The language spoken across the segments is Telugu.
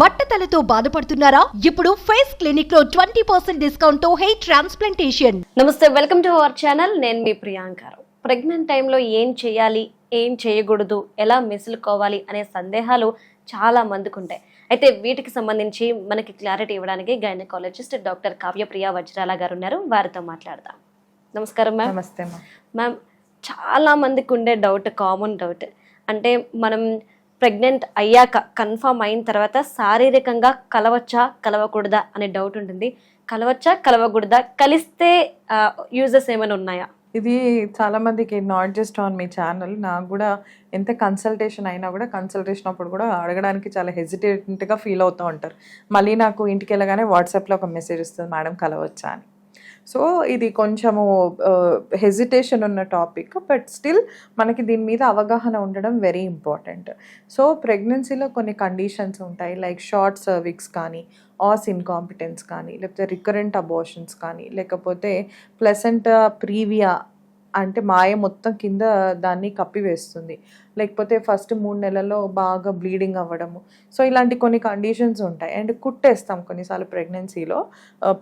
బట్టతలతో బాధపడుతున్నారా? ఇప్పుడు ఫేస్ క్లినిక్లో ట్వంటీ పర్సెంట్ డిస్కౌంట్తో హెయిర్ ట్రాన్స్ప్లాంటేషన్. నమస్తే వెల్కమ్ టు అవర్ ఛానల్. నేను మీ ప్రియాంకారు ప్రెగ్నెంట్ టైంలో ఏం చేయాలి ఏం చేయకూడదు ఎలా మెసులుకోవాలి అనే సందేహాలు చాలా మందికి ఉంటాయి. అయితే వీటికి సంబంధించి మనకి క్లారిటీ ఇవ్వడానికి గైనకాలజిస్ట్ డాక్టర్ కావ్యప్రియ వజ్రాల గారు ఉన్నారు. వారితో మాట్లాడదాం. నమస్కారం మ్యామ్ నమస్తే మ్యామ్ చాలా మందికి ఉండే డౌట్ కామన్ డౌట్ అంటే మనం ప్రెగ్నెంట్ అయ్యాక కన్ఫర్మ్ అయిన తర్వాత శారీరకంగా కలవచ్చా కలవకూడదా అనే డౌట్ ఉంటుంది. కలవచ్చా కలవకూడదా? కలిస్తే యూజెస్ ఏమైనా ఉన్నాయా? ఇది చాలా మందికి నాట్ జస్ట్ ఆన్ మీ ఛానల్ నాకు కూడా ఎంత కన్సల్టేషన్ అయినా కూడా కన్సల్టేషన్ అప్పుడు కూడా అడగడానికి చాలా హెజిటేట్గా ఫీల్ అవుతూ ఉంటారు. మళ్ళీ నాకు ఇంటికి వెళ్ళగానే వాట్సాప్లో ఒక మెసేజ్ వస్తుంది మేడం కలవచ్చా? అని. సో ఇది కొంచెము హెజిటేషన్ ఉన్న టాపిక్ బట్ స్టిల్ మనకి దీని మీద అవగాహన ఉండడం వెరీ ఇంపార్టెంట్ సో ప్రెగ్నెన్సీలో కొన్ని కండిషన్స్ ఉంటాయి లైక్ షార్ట్ సర్విక్స్ కానీ ఆస్ ఇన్కాంపిటెన్స్ కానీ లేకపోతే రికరెంట్ అబోషన్స్ కానీ లేకపోతే ప్లెసెంట్ ప్రీవియా అంటే మాయ మొత్తం కింద దాన్ని కప్పివేస్తుంది. లేకపోతే ఫస్ట్ మూడు నెలల్లో బాగా బ్లీడింగ్ అవ్వడము. సో ఇలాంటి కొన్ని కండిషన్స్ ఉంటాయి. అండ్ కుట్టేస్తాం కొన్నిసార్లు ప్రెగ్నెన్సీలో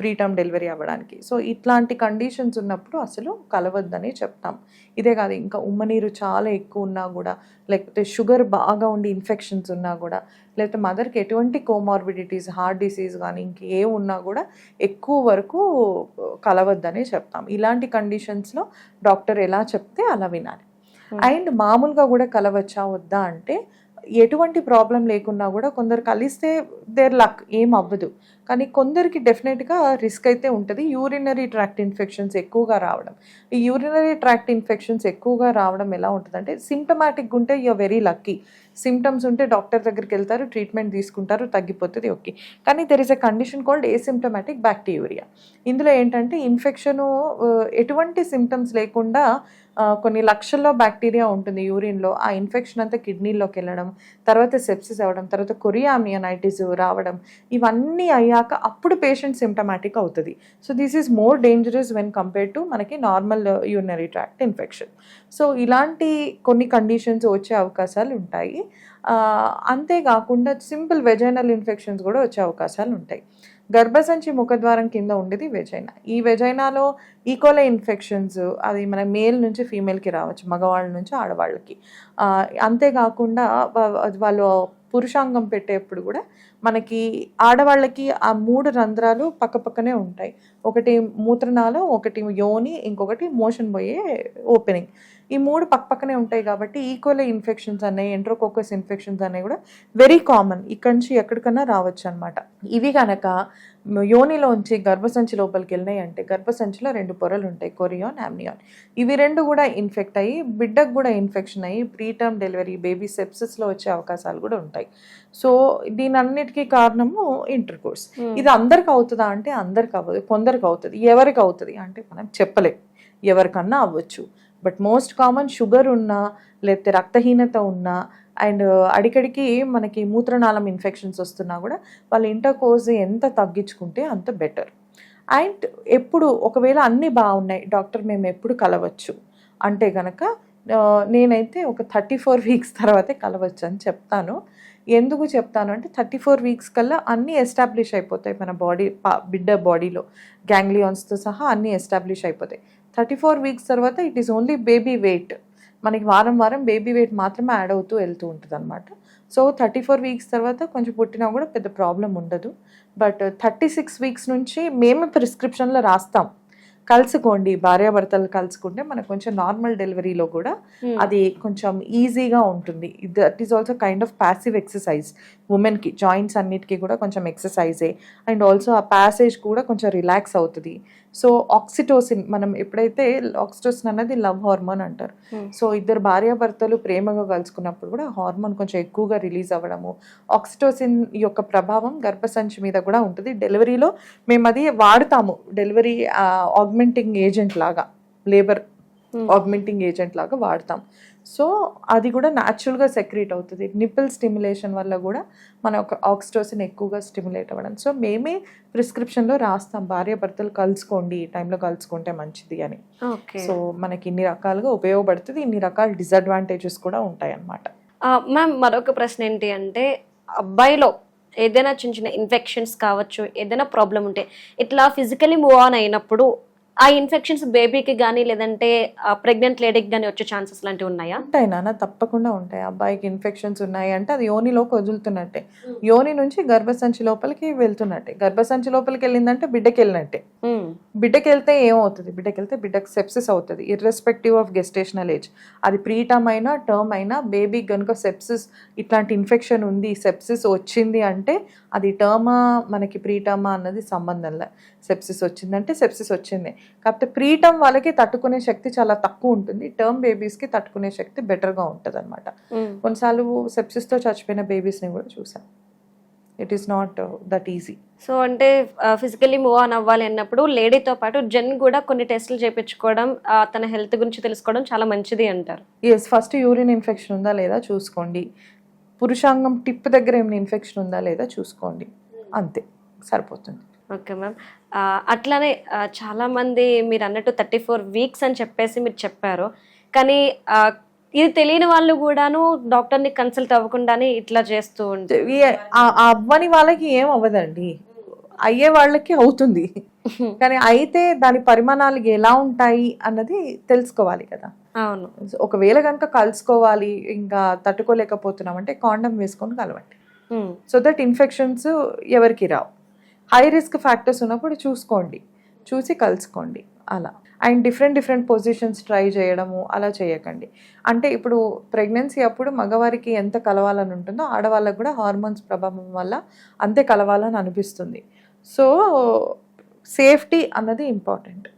ప్రీటర్మ్ డెలివరీ అవ్వడానికి. సో ఇట్లాంటి కండిషన్స్ ఉన్నప్పుడు అసలు కలవద్దని చెప్తాం. ఇదే కాదు ఇంకా ఉమ్మనీరు చాలా ఎక్కువ ఉన్నా కూడా లేకపోతే షుగర్ బాగా ఉండి ఇన్ఫెక్షన్స్ ఉన్నా కూడా లేకపోతే మదర్కి ఎటువంటి కోమార్బిడిటీస్ హార్ట్ డిసీజ్ కానీ ఇంకే ఉన్నా కూడా ఎక్కువ వరకు uh, కలవద్దని చెప్తాం. ఇలాంటి కండిషన్స్లో డాక్టర్ ఎలా చెప్తే అలా వినాలి. Hmm. అండ్ మామూలుగా కూడా కలవచ్చా వద్దా అంటే ఎటువంటి ప్రాబ్లం లేకున్నా కూడా కొందరు కలిస్తే దేర్ లక్ ఏం అవ్వదు. కానీ కొందరికి డెఫినెట్గా రిస్క్ అయితే ఉంటుంది. యూరినరీ ట్రాక్ట్ ఇన్ఫెక్షన్స్ ఎక్కువగా రావడం. ఈ యూరినరీ ట్రాక్ట్ ఇన్ఫెక్షన్స్ ఎక్కువగా రావడం ఎలా ఉంటుందంటే సిమ్టమాటిక్ ఉంటే యూ వెరీ లక్కీ సిమ్టమ్స్ ఉంటే డాక్టర్ దగ్గరికి వెళ్తారు ట్రీట్మెంట్ తీసుకుంటారు తగ్గిపోతుంది ఓకే కానీ there is a condition called asymptomatic bacteria ఇందులో ఏంటంటే ఇన్ఫెక్షను uh, ఎటువంటి సిమ్టమ్స్ లేకుండా కొన్ని లక్షల్లో బ్యాక్టీరియా ఉంటుంది యూరిన్లో. ఆ ఇన్ఫెక్షన్ అంతా కిడ్నీలోకి వెళ్ళడం తర్వాత సెప్సిస్ అవ్వడం తర్వాత కొరియామియనైటిస్ రావడం ఇవన్నీ అయ్యాక అప్పుడు పేషెంట్ సిమ్టమాటిక్ అవుతుంది. So this is more dangerous when compare to మనకి normal urinary tract infection. So ఇలాంటి కొన్ని కండిషన్స్ వచ్చే అవకాశాలు ఉంటాయి. అంతేకాకుండా సింపుల్ వెజైనల్ ఇన్ఫెక్షన్స్ కూడా వచ్చే అవకాశాలు ఉంటాయి. గర్భసంచి ముఖద్వారం కింద ఉండేది వెజైనా. ఈ వెజైనాలో ఈకోలే ఇన్ఫెక్షన్స్ అది మన మేల్ నుంచి ఫీమేల్కి రావచ్చు మగవాళ్ళ నుంచి ఆడవాళ్ళకి. అంతేకాకుండా వాళ్ళు పురుషాంగం పెట్టేప్పుడు కూడా మనకి ఆడవాళ్ళకి ఆ మూడు రంధ్రాలు పక్కపక్కనే ఉంటాయి. ఒకటి మూత్రనాళం ఒకటి యోని ఇంకొకటి మోషన్ పోయే ఓపెనింగ్. ఈ మూడు పక్కపక్కనే ఉంటాయి కాబట్టి ఈకోలై ఇన్ఫెక్షన్స్ అనేవి ఎంట్రోకోకస్ ఇన్ఫెక్షన్స్ అనేవి కూడా వెరీ కామన్ ఇక్కడి నుంచి ఎక్కడికన్నా రావచ్చు అనమాట ఇవి కనుక యోనిలోంచి గర్భసంచి లోపలికి వెళ్ళినాయి అంటే గర్భసంచిలో రెండు పొరలు ఉంటాయి కొరియాన్ యామ్నియాన్. ఇవి రెండు కూడా ఇన్ఫెక్ట్ అయ్యి బిడ్డకు కూడా ఇన్ఫెక్షన్ అయ్యి ప్రీటర్మ్ డెలివరీ బేబీ సెప్సిస్లో వచ్చే అవకాశాలు కూడా ఉంటాయి. సో దీని అన్నిటికీ కారణము ఇంటర్ కోర్స్ ఇది అందరికి అవుతుందా అంటే అందరికి అవ్వదు కొందరికి అవుతుంది ఎవరికి అవుతుంది అంటే మనం చెప్పలేం. ఎవరికన్నా అవ్వచ్చు. బట్ మోస్ట్ కామన్ షుగర్ ఉన్నా లేకపోతే రక్తహీనత ఉన్నా అండ్ uh, అడికడికి మనకి మూత్రనాళం ఇన్ఫెక్షన్స్ వస్తున్నా కూడా వాళ్ళ ఇంటర్ కోర్స్ ఎంత తగ్గించుకుంటే అంత బెటర్ అండ్ ఎప్పుడు ఒకవేళ అన్నీ బాగున్నాయి డాక్టర్ మేము ఎప్పుడు కలవచ్చు. అంటే కనుక uh, నేనైతే ఒక థర్టీ ఫోర్ వీక్స్ తర్వాతే కలవచ్చు అని చెప్తాను. ఎందుకు చెప్తాను అంటే థర్టీ ఫోర్ వీక్స్ కల్లా అన్నీ ఎస్టాబ్లిష్ అయిపోతాయి మన బాడీ బిడ్డ బాడీలో గ్యాంగ్లియాన్స్తో సహా అన్నీ ఎస్టాబ్లిష్ అయిపోతాయి. థర్టీ ఫోర్ వీక్స్ తర్వాత it is only baby weight మనకి వారం వారం బేబీ వెయిట్ మాత్రమే యాడ్ అవుతూ వెళ్తూ ఉంటుంది అనమాట సో థర్టీ ఫోర్ వీక్స్ తర్వాత కొంచెం పుట్టినా కూడా పెద్ద ప్రాబ్లం ఉండదు. బట్ థర్టీ సిక్స్ వీక్స్ నుంచి మేమే ప్రిస్క్రిప్షన్లో రాస్తాం. కలుసుకోండి భార్యాభర్తలు కలుసుకుంటే మనకు కొంచెం నార్మల్ డెలివరీలో కూడా అది కొంచెం ఈజీగా ఉంటుంది. That is also kind of passive exercise ఉమెన్కి జాయింట్స్ అన్నిటికీ కూడా కొంచెం ఎక్సర్సైజే అండ్ ఆల్సో ఆ ప్యాసేజ్ కూడా కొంచెం రిలాక్స్ అవుతుంది. సో ఆక్సిటోసిన్ మనం ఎప్పుడైతే ఆక్సిటోసిన్ అన్నది లవ్ హార్మోన్ అంటారు. Hmm. సో ఇద్దరు భార్యాభర్తలు ప్రేమగా కలుసుకున్నప్పుడు కూడా హార్మోన్ కొంచెం ఎక్కువగా రిలీజ్ అవ్వడము. ఆక్సిటోసిన్ యొక్క ప్రభావం గర్భసంచి మీద కూడా ఉంటుంది. డెలివరీలో మేము అది వాడతాము. డెలివరీ ఆగ్మెంటింగ్ ఏజెంట్ లాగా లేబర్ ఆగ్మెంటింగ్ ఏజెంట్ లాగా వాడతాం. సో అది కూడా న్యాచురల్గా సెక్రీట్ అవుతుంది. నిప్పుల్ స్టిమ్యులేషన్ వల్ల కూడా మన ఒక ఆక్సిటోసిన్ ఎక్కువగా స్టిమ్యులేట్ అవ్వడం. సో మేమే ప్రిస్క్రిప్షన్లో రాస్తాం భార్య భర్తలు కలుసుకోండి ఈ టైంలో కలుసుకుంటే మంచిది అని. ఓకే. సో మనకి ఇన్ని రకాలుగా ఉపయోగపడుతుంది ఇన్ని రకాల డిసడ్వాంటేజెస్ కూడా ఉంటాయి అన్నమాట మ్యామ్ మరొక ప్రశ్న ఏంటి అంటే అబ్బాయిలో ఏదైనా చిన్న చిన్న ఇన్ఫెక్షన్స్ కావచ్చు ఏదైనా ప్రాబ్లం ఉంటే ఇట్లా ఫిజికలీ మూవ్ ఆన్ అయినప్పుడు ఆ ఇన్ఫెక్షన్స్ బేబీకి కానీ లేదంటే ప్రెగ్నెంట్ లేడీకి కానీ వచ్చే ఛాన్సెస్ లాంటివి ఉన్నాయా? ఉంటాయి నాన్న తప్పకుండా ఉంటాయి. అబ్బాయికి ఇన్ఫెక్షన్స్ ఉన్నాయి అంటే అది యోనిలోకి వదులుతున్నట్టే. యోని నుంచి గర్భసంచి లోపలికి వెళ్తున్నట్టే. గర్భసంచి లోపలికి వెళ్ళిందంటే బిడ్డకి వెళ్ళినట్టే. బిడ్డకి వెళ్తే ఏమవుతుంది? బిడ్డకి వెళ్తే బిడ్డకి సెప్సిస్ అవుతుంది ఇర్రెస్పెక్టివ్ ఆఫ్ గెస్టేషనల్ ఏజ్ అది ప్రీ టర్మ్ అయినా టర్మ్ అయినా బేబీ కనుక సెప్సిస్ ఇట్లాంటి ఇన్ఫెక్షన్ ఉంది సెప్సిస్ వచ్చింది అంటే అది టర్మా మనకి ప్రీ టర్మా అన్నది సంబంధంలే సెప్సిస్ వచ్చిందంటే సెప్సిస్ వచ్చింది. కాకపోతే ప్రీ టర్మ్ వాళ్ళకి తట్టుకునే శక్తి చాలా తక్కువ ఉంటుంది. టర్మ్ బేబీస్కి తట్టుకునే శక్తి బెటర్గా ఉంటుంది అనమాట ఉమ్. కొన్నిసార్లు సెప్సిస్తో చచ్చిపోయిన బేబీస్ని కూడా చూసాం it is not that easy so అంటే ఫిజికలీ మూవ్ ఆన్ అవ్వాలి అన్నప్పుడు లేడీతో పాటు జెన్ కూడా కొన్ని టెస్టులు చేయించుకోవడం తన హెల్త్ గురించి తెలుసుకోవడం చాలా మంచిది అంటారు. ఎస్ ఫస్ట్ యూరిన్ ఇన్ఫెక్షన్ ఉందా లేదా చూసుకోండి. పురుషాంగం టిప్ దగ్గర ఏమైనా ఇన్ఫెక్షన్ ఉందా లేదా చూసుకోండి. అంతే. సరిపోతుంది. Okay ma'am. అట్లానే ఆ, చాలా మంది మీరు అన్నట్టు థర్టీ ఫోర్ వీక్స్ అని చెప్పేసి మీరు చెప్పారు. కానీ ఇది తెలియని వాళ్ళు కూడాను డాక్టర్ని కన్సల్ట్ అవ్వకుండానే ఇట్లా చేస్తూ ఉంటారు అవ్వని వాళ్ళకి ఏం అవ్వదండి. అయ్యే వాళ్ళకి అవుతుంది. కానీ అయితే దాని పరిమాణాలు ఎలా ఉంటాయి అన్నది తెలుసుకోవాలి కదా. అవును. ఒకవేళ కనుక కలుసుకోవాలి ఇంకా తట్టుకోలేకపోతున్నాం అంటే కాండం వేసుకొని కలవండి. సో దట్ ఇన్ఫెక్షన్స్ ఎవరికి రావు. హై రిస్క్ ఫ్యాక్టర్స్ ఉన్నప్పుడు చూసుకోండి చూసి కలుసుకోండి అలా. And different different positions try చేయడము అలా చేయకండి. అంటే ఇప్పుడు ప్రెగ్నెన్సీ అప్పుడు మగవారికి ఎంత కలవాలని ఉంటుందో ఆడవాళ్ళకు కూడా హార్మోన్స్ ప్రభావం వల్ల అంతే కలవాలని అనిపిస్తుంది. సో సేఫ్టీ అన్నది ఇంపార్టెంట్.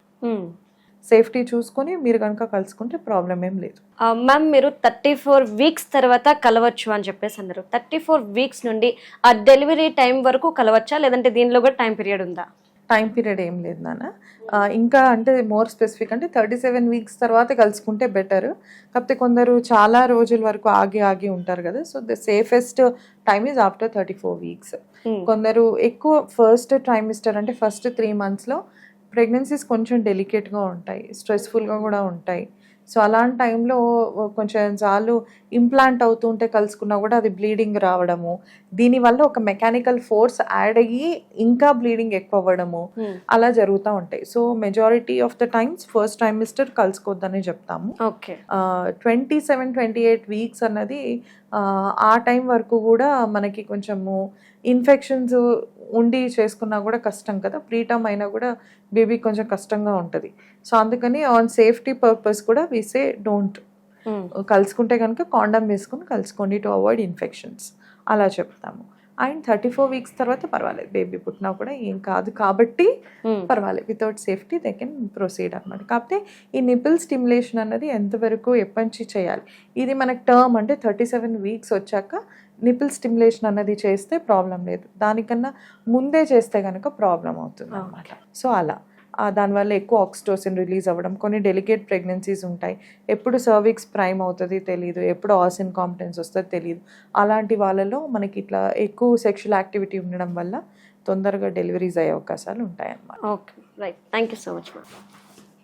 సేఫ్టీ చూసుకొని మీరు కనుక కలుసుకుంటే ప్రాబ్లం ఏం లేదు. మ్యామ్ మీరు థర్టీ ఫోర్ వీక్స్ తర్వాత కలవచ్చు అని చెప్పేసి అన్నారు. థర్టీ ఫోర్ వీక్స్ నుండి ఆ డెలివరీ టైం వరకు కలవచ్చా? లేదంటే దీనిలో కూడా టైం పీరియడ్ ఉందా? టైం పీరియడ్ ఏం లేదు నాన్న. ఇంకా అంటే మోర్ స్పెసిఫిక్ అంటే థర్టీ సెవెన్ వీక్స్ తర్వాత కలుసుకుంటే బెటర్. కాకపోతే కొందరు చాలా రోజుల వరకు ఆగి ఆగి ఉంటారు కదా so the safest time is after thirty four weeks. Um, కొందరు ఎక్కువ ఫస్ట్ ట్రైమిస్టర్ అంటే ఫస్ట్ త్రీ మంత్స్లో ప్రెగ్నెన్సీస్ కొంచెం డెలికేట్గా ఉంటాయి స్ట్రెస్ఫుల్గా కూడా ఉంటాయి. సో అలాంటి టైంలో కొంచెం చాలు ఇంప్లాంట్ అవుతుంటే కలుసుకున్నా కూడా అది బ్లీడింగ్ రావడము. దీనివల్ల ఒక మెకానికల్ ఫోర్స్ యాడ్ అయ్యి ఇంకా బ్లీడింగ్ ఎక్కువ అవ్వడము అలా జరుగుతూ ఉంటాయి. So majority of the times first trimester కలుసుకోవద్దని చెప్తాము. Okay. Twenty seven twenty eight weeks అన్నది ఆ టైం వరకు కూడా మనకి కొంచెము ఇన్ఫెక్షన్స్ ఉండి చేసుకున్నా కూడా కష్టం కదా. ప్రీటమ్ అయినా కూడా బేబీ కొంచెం కష్టంగా ఉంటుంది. సో అందుకని ఆన్ సేఫ్టీ పర్పస్ కూడా వీసే డోంట్. కలుసుకుంటే కనుక కాండమ్ వేసుకొని కలుసుకోండి టు అవాయిడ్ ఇన్ఫెక్షన్స్. అలా చెప్తాము. అండ్ థర్టీ ఫోర్ వీక్స్ తర్వాత పర్వాలేదు. బేబీ పుట్టినా కూడా ఏం కాదు కాబట్టి ఉమ్, పర్వాలేదు. Without safety they can proceed అనమాట కాకపోతే ఈ నిపిల్ స్టిమ్యులేషన్ అన్నది ఎంతవరకు ఎప్పటి నుంచి చేయాలి? ఇది మనకు టర్మ్ అంటే థర్టీ సెవెన్ వీక్స్ వచ్చాక నిపిల్ స్టిమ్యులేషన్ అన్నది చేస్తే ప్రాబ్లం లేదు. దానికన్నా ముందే చేస్తే కనుక ప్రాబ్లం అవుతుంది అనమాట సో అలా. దానివల్ల ఎక్కువ ఆక్సిటోసిన్ రిలీజ్ అవ్వడం కొన్ని డెలికేట్ ప్రెగ్నెన్సీస్ ఉంటాయి. ఎప్పుడు సర్విక్స్ ప్రైమ్ అవుతుంది తెలియదు ఎప్పుడు ఆస్ ఇన్కాంపిటెన్స్ వస్తుంది తెలియదు అలాంటి వాళ్ళలో మనకి ఇట్లా ఎక్కువ సెక్షువల్ యాక్టివిటీ ఉండడం వల్ల తొందరగా డెలివరీస్ అయ్యే అవకాశాలు ఉంటాయి అన్నమాట okay right thank you so much ma'am